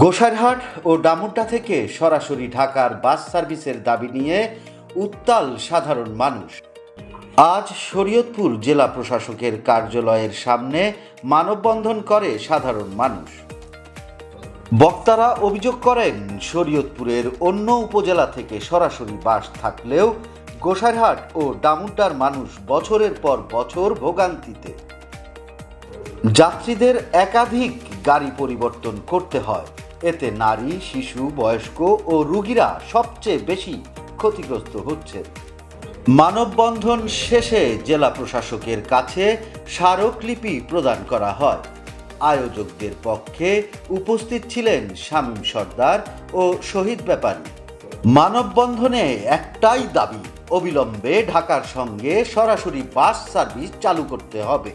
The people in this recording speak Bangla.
গোসাইরহাট ও ডামুড্ডা থেকে সরাসরি ঢাকার বাস সার্ভিসের দাবি নিয়ে উত্তাল সাধারণ মানুষ। আজ শরীয়তপুর জেলা প্রশাসকের কার্যালয়ের সামনে মানববন্ধন করে সাধারণ মানুষ। বক্তারা অভিযোগ করেন, শরীয়তপুরের অন্য উপজেলা থেকে সরাসরি বাস থাকলেও গোসাইরহাট ও ডামুড্ডার মানুষ বছরের পর বছর ভোগান্তিতে। যাত্রীদের একাধিক গাড়ি পরিবর্তন করতে হয়। এতে নারী, শিশু, বয়স্ক ও রুগীরা সবচেয়ে বেশি ক্ষতিগ্রস্ত হচ্ছে। মানববন্ধন শেষে জেলা প্রশাসকের কাছে স্মারকলিপি প্রদান করা হয়। আয়োজকদের পক্ষে উপস্থিত ছিলেন শামীম সর্দার ও শহীদ ব্যাপারী। মানববন্ধনে একটাই দাবি, অবিলম্বে ঢাকার সঙ্গে সরাসরি বাস সার্ভিস চালু করতে হবে।